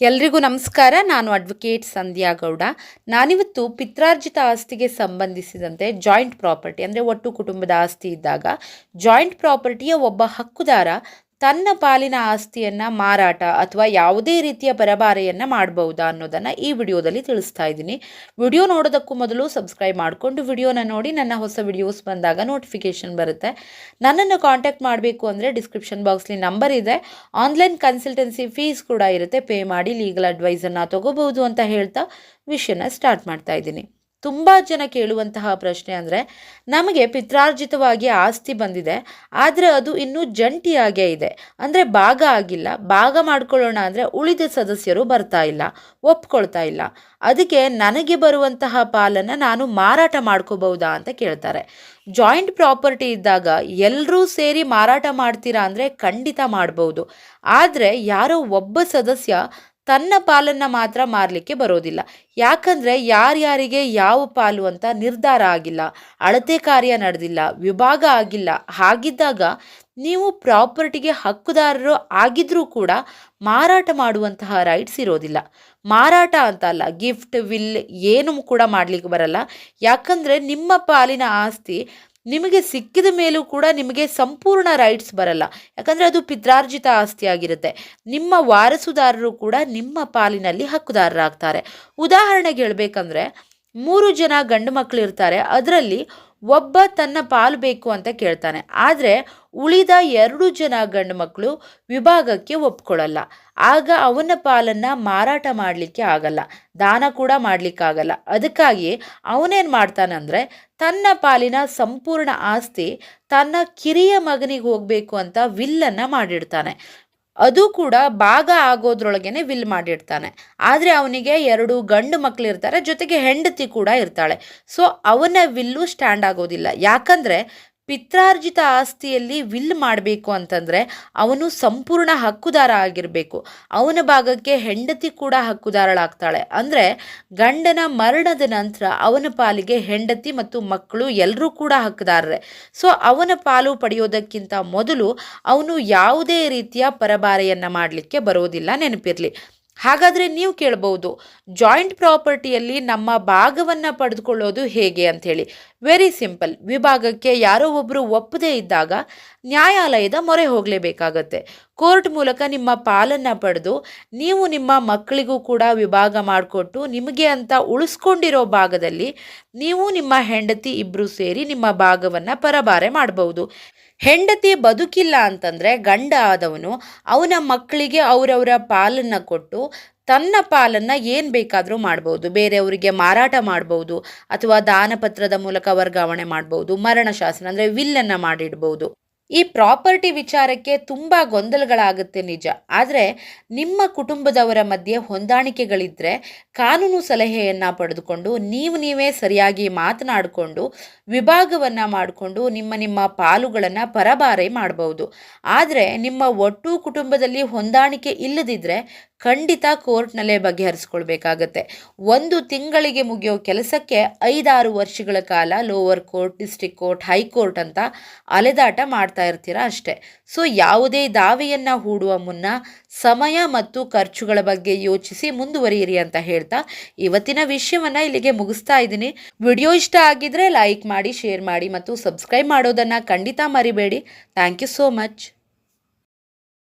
ಎಲ್ರಿಗೂ ನಮಸ್ಕಾರ. ನಾನು ಅಡ್ವೊಕೇಟ್ ಸಂಧ್ಯಾ ಗೌಡ. ನಾನಿವತ್ತು ಪಿತ್ರಾರ್ಜಿತ ಆಸ್ತಿಗೆ ಸಂಬಂಧಿಸಿದಂತೆ ಜಾಯಿಂಟ್ ಪ್ರಾಪರ್ಟಿ ಅಂದರೆ ಒಟ್ಟು ಕುಟುಂಬದ ಆಸ್ತಿ ಇದ್ದಾಗ ಜಾಯಿಂಟ್ ಪ್ರಾಪರ್ಟಿಯ ಒಬ್ಬ ಹಕ್ಕುದಾರ ತನ್ನ ಪಾಲಿನ ಆಸ್ತಿಯನ್ನು ಮಾರಾಟ ಅಥವಾ ಯಾವುದೇ ರೀತಿಯ ಪರಭಾರೆಯನ್ನು ಮಾಡಬಹುದಾ ಅನ್ನೋದನ್ನು ಈ ವಿಡಿಯೋದಲ್ಲಿ ತಿಳಿಸ್ತಾ ಇದ್ದೀನಿ. ವಿಡಿಯೋ ನೋಡೋದಕ್ಕೂ ಮೊದಲು ಸಬ್ಸ್ಕ್ರೈಬ್ ಮಾಡಿಕೊಂಡು ವಿಡಿಯೋನ ನೋಡಿ, ನನ್ನ ಹೊಸ ವಿಡಿಯೋಸ್ ಬಂದಾಗ ನೋಟಿಫಿಕೇಷನ್ ಬರುತ್ತೆ. ನನ್ನನ್ನು ಕಾಂಟ್ಯಾಕ್ಟ್ ಮಾಡಬೇಕು ಅಂದರೆ ಡಿಸ್ಕ್ರಿಪ್ಷನ್ ಬಾಕ್ಸ್ಲಿ ನಂಬರ್ ಇದೆ. ಆನ್ಲೈನ್ ಕನ್ಸಲ್ಟೆನ್ಸಿ ಫೀಸ್ ಕೂಡ ಇರುತ್ತೆ. ಪೇ ಮಾಡಿ ಲೀಗಲ್ ಅಡ್ವೈಸನ್ನು ತಗೋಬಹುದು ಅಂತ ಹೇಳ್ತಾ ವಿಷಯನ ಸ್ಟಾರ್ಟ್ ಮಾಡ್ತಾ ಇದ್ದೀನಿ. ತುಂಬ ಜನ ಕೇಳುವಂತಹ ಪ್ರಶ್ನೆ ಅಂದರೆ, ನಮಗೆ ಪಿತ್ರಾರ್ಜಿತವಾಗಿ ಆಸ್ತಿ ಬಂದಿದೆ, ಆದರೆ ಅದು ಇನ್ನೂ ಜಂಟಿಯಾಗೇ ಇದೆ. ಅಂದರೆ ಭಾಗ ಆಗಿಲ್ಲ, ಭಾಗ ಮಾಡ್ಕೊಳ್ಳೋಣ ಅಂದರೆ ಉಳಿದ ಸದಸ್ಯರು ಬರ್ತಾ ಇಲ್ಲ, ಒಪ್ಕೊಳ್ತಾ ಇಲ್ಲ. ಅದಕ್ಕೆ ನನಗೆ ಬರುವಂತಹ ಪಾಲನ್ನು ನಾನು ಮಾರಾಟ ಮಾಡ್ಕೋಬಹುದಾ ಅಂತ ಕೇಳ್ತಾರೆ. ಜಾಯಿಂಟ್ ಪ್ರಾಪರ್ಟಿ ಇದ್ದಾಗ ಎಲ್ಲರೂ ಸೇರಿ ಮಾರಾಟ ಮಾಡ್ತೀರಾ ಅಂದರೆ ಖಂಡಿತ ಮಾಡ್ಬೋದು. ಆದರೆ ಯಾರೋ ಒಬ್ಬ ಸದಸ್ಯ ತನ್ನ ಪಾಲನ್ನು ಮಾತ್ರ ಮಾರಲಿಕ್ಕೆ ಬರೋದಿಲ್ಲ. ಯಾಕಂದರೆ ಯಾರ್ಯಾರಿಗೆ ಯಾವ ಪಾಲು ಅಂತ ನಿರ್ಧಾರ ಆಗಿಲ್ಲ, ಅಳತೆ ಕಾರ್ಯ ನಡೆದಿಲ್ಲ, ವಿಭಾಗ ಆಗಿಲ್ಲ, ಹಾಗಿದ್ದಾಗ ನೀವು ಪ್ರಾಪರ್ಟಿಗೆ ಹಕ್ಕುದಾರರು ಆಗಿದ್ರೂ ಕೂಡ ಮಾರಾಟ ಮಾಡುವಂತಹ ರೈಟ್ಸ್ ಇರೋದಿಲ್ಲ. ಮಾರಾಟ ಅಂತ ಅಲ್ಲ ಗಿಫ್ಟ್ ವಿಲ್ ಏನು ಕೂಡ ಮಾಡಲಿಕ್ಕೆ ಬರಲ್ಲ. ಯಾಕಂದರೆ ನಿಮ್ಮ ಪಾಲಿನ ಆಸ್ತಿ ನಿಮಗೆ ಸಿಕ್ಕಿದ ಮೇಲೂ ಕೂಡ ನಿಮಗೆ ಸಂಪೂರ್ಣ ರೈಟ್ಸ್ ಬರಲ್ಲ. ಯಾಕಂದರೆ ಅದು ಪಿತ್ರಾರ್ಜಿತ ಆಸ್ತಿಯಾಗಿರುತ್ತೆ ನಿಮ್ಮ ವಾರಸುದಾರರು ಕೂಡ ನಿಮ್ಮ ಪಾಲಿನಲ್ಲಿ ಹಕ್ಕುದಾರರಾಗ್ತಾರೆ. ಉದಾಹರಣೆಗೆ ಹೇಳಬೇಕಂದ್ರೆ ಮೂರು ಜನ ಗಂಡು ಮಕ್ಕಳು ಇರ್ತಾರೆ. ಅದರಲ್ಲಿ ಒಬ್ಬ ತನ್ನ ಪಾಲು ಬೇಕು ಅಂತ ಕೇಳ್ತಾನೆ. ಆದರೆ ಉಳಿದ ಎರಡು ಜನ ಗಂಡು ಮಕ್ಕಳು ವಿಭಾಗಕ್ಕೆ ಒಪ್ಕೊಳ್ಳಲ್ಲ. ಆಗ ಅವನ ಪಾಲನ್ನು ಮಾರಾಟ ಮಾಡಲಿಕ್ಕೆ ಆಗಲ್ಲ. ದಾನ ಕೂಡ ಮಾಡಲಿಕ್ಕಾಗಲ್ಲ ಅದಕ್ಕಾಗಿ ಅವನೇನು ಮಾಡ್ತಾನಂದರೆ ತನ್ನ ಪಾಲಿನ ಸಂಪೂರ್ಣ ಆಸ್ತಿ ತನ್ನ ಕಿರಿಯ ಮಗನಿಗೆ ಹೋಗಬೇಕು ಅಂತ ವಿಲ್ಲನ್ನು ಮಾಡಿಡ್ತಾನೆ. ಅದು ಕೂಡ ಭಾಗ ಆಗೋದ್ರೊಳಗೇನೆ ವಿಲ್ ಮಾಡಿರ್ತಾನೆ. ಆದರೆ ಅವನಿಗೆ ಎರಡು ಗಂಡು ಮಕ್ಕಳು ಇರ್ತಾರೆ, ಜೊತೆಗೆ ಹೆಂಡತಿ ಕೂಡ ಇರ್ತಾಳೆ. ಸೊ ಅವನ ವಿಲ್ಲು ಸ್ಟ್ಯಾಂಡ್ ಆಗೋದಿಲ್ಲ. ಯಾಕಂದರೆ ಪಿತ್ರಾರ್ಜಿತ ಆಸ್ತಿಯಲ್ಲಿ ವಿಲ್ ಮಾಡಬೇಕು ಅಂತಂದರೆ ಅವನು ಸಂಪೂರ್ಣ ಹಕ್ಕುದಾರ ಆಗಿರಬೇಕು. ಅವನ ಭಾಗಕ್ಕೆ ಹೆಂಡತಿ ಕೂಡ ಹಕ್ಕುದಾರಳಾಗ್ತಾಳೆ. ಅಂದರೆ ಗಂಡನ ಮರಣದ ನಂತರ ಅವನ ಪಾಲಿಗೆ ಹೆಂಡತಿ ಮತ್ತು ಮಕ್ಕಳು ಎಲ್ಲರೂ ಕೂಡ ಹಕ್ಕುದಾರರೇ. ಸೊ ಅವನ ಪಾಲು ಪಡೆಯೋದಕ್ಕಿಂತ ಮೊದಲು ಅವನು ಯಾವುದೇ ರೀತಿಯ ಪರಭಾರೆಯನ್ನು ಮಾಡಲಿಕ್ಕೆ ಬರೋದಿಲ್ಲ, ನೆನಪಿರಲಿ. ಹಾಗಾದರೆ ನೀವು ಕೇಳಬಹುದು ಜಾಯಿಂಟ್ ಪ್ರಾಪರ್ಟಿಯಲ್ಲಿ ನಮ್ಮ ಭಾಗವನ್ನು ಪಡೆದುಕೊಳ್ಳೋದು ಹೇಗೆ ಅಂಥೇಳಿ. ವೆರಿ ಸಿಂಪಲ್ ವಿಭಾಗಕ್ಕೆ ಯಾರೋ ಒಬ್ಬರು ಒಪ್ಪದೇ ಇದ್ದಾಗ ನ್ಯಾಯಾಲಯದ ಮೊರೆ ಹೋಗಲೇಬೇಕಾಗತ್ತೆ. ಕೋರ್ಟ್ ಮೂಲಕ ನಿಮ್ಮ ಪಾಲನ್ನು ಪಡೆದು ನೀವು ನಿಮ್ಮ ಮಕ್ಕಳಿಗೂ ಕೂಡ ವಿಭಾಗ ಮಾಡಿಕೊಟ್ಟು ನಿಮಗೆ ಅಂತ ಉಳಿಸ್ಕೊಂಡಿರೋ ಭಾಗದಲ್ಲಿ ನೀವು ನಿಮ್ಮ ಹೆಂಡತಿ ಇಬ್ಬರು ಸೇರಿ ನಿಮ್ಮ ಭಾಗವನ್ನು ಪರಬಾರೆ ಮಾಡಬಹುದು ಹೆಂಡತಿ ಬದುಕಿಲ್ಲ ಅಂತಂದರೆ ಗಂಡ ಆದವನು ಅವನ ಮಕ್ಕಳಿಗೆ ಅವರವರ ಪಾಲನ್ನು ಕೊಟ್ಟು ತನ್ನ ಪಾಲನ್ನು ಏನು ಬೇಕಾದರೂ ಮಾಡ್ಬೋದು. ಬೇರೆಯವರಿಗೆ ಮಾರಾಟ ಮಾಡ್ಬೋದು ಅಥವಾ ದಾನಪತ್ರದ ಮೂಲಕ ವರ್ಗಾವಣೆ ಮಾಡ್ಬೋದು. ಮರಣ ಶಾಸನ ಅಂದರೆ ವಿಲ್ಲನ್ನು ಮಾಡಿಡ್ಬೋದು. ಈ ಪ್ರಾಪರ್ಟಿ ವಿಚಾರಕ್ಕೆ ತುಂಬ ಗೊಂದಲಗಳಾಗುತ್ತೆ ನಿಜ. ಆದರೆ ನಿಮ್ಮ ಕುಟುಂಬದವರ ಮಧ್ಯೆ ಹೊಂದಾಣಿಕೆಗಳಿದ್ದರೆ ಕಾನೂನು ಸಲಹೆಯನ್ನು ಪಡೆದುಕೊಂಡು ನೀವು ನೀವೇ ಸರಿಯಾಗಿ ಮಾತನಾಡಿಕೊಂಡು ವಿಭಾಗವನ್ನು ಮಾಡಿಕೊಂಡು ನಿಮ್ಮ ನಿಮ್ಮ ಪಾಲುಗಳನ್ನು ಪರಭಾರೆ ಮಾಡಬಹುದು ಆದರೆ ನಿಮ್ಮ ಒಟ್ಟು ಕುಟುಂಬದಲ್ಲಿ ಹೊಂದಾಣಿಕೆ ಇಲ್ಲದಿದ್ದರೆ ಖಂಡಿತ ಕೋರ್ಟ್ನಲ್ಲೇ ಬಗೆಹರಿಸ್ಕೊಳ್ಬೇಕಾಗತ್ತೆ. ಒಂದು ತಿಂಗಳಿಗೆ ಮುಗಿಯೋ ಕೆಲಸಕ್ಕೆ ಐದಾರು ವರ್ಷಗಳ ಕಾಲ lower court, district court, high court ಅಂತ ಅಲೆದಾಟ ಮಾಡ್ತಾ ಇರ್ತೀರ ಅಷ್ಟೇ. ಸೊ ಯಾವುದೇ ದಾವೆಯನ್ನು ಹೂಡುವ ಮುನ್ನ ಸಮಯ ಮತ್ತು ಖರ್ಚುಗಳ ಬಗ್ಗೆ ಯೋಚಿಸಿ ಮುಂದುವರಿಯಿರಿ ಅಂತ ಹೇಳ್ತಾ ಇವತ್ತಿನ ವಿಷಯವನ್ನು ಇಲ್ಲಿಗೆ ಮುಗಿಸ್ತಾ ಇದ್ದೀನಿ. ವಿಡಿಯೋ ಇಷ್ಟ ಆಗಿದ್ರೆ ಲೈಕ್ ಮಾಡಿ, ಶೇರ್ ಮಾಡಿ ಮತ್ತು ಸಬ್ಸ್ಕ್ರೈಬ್ ಮಾಡೋದನ್ನು ಖಂಡಿತ ಮರಿಬೇಡಿ. Thank you so much.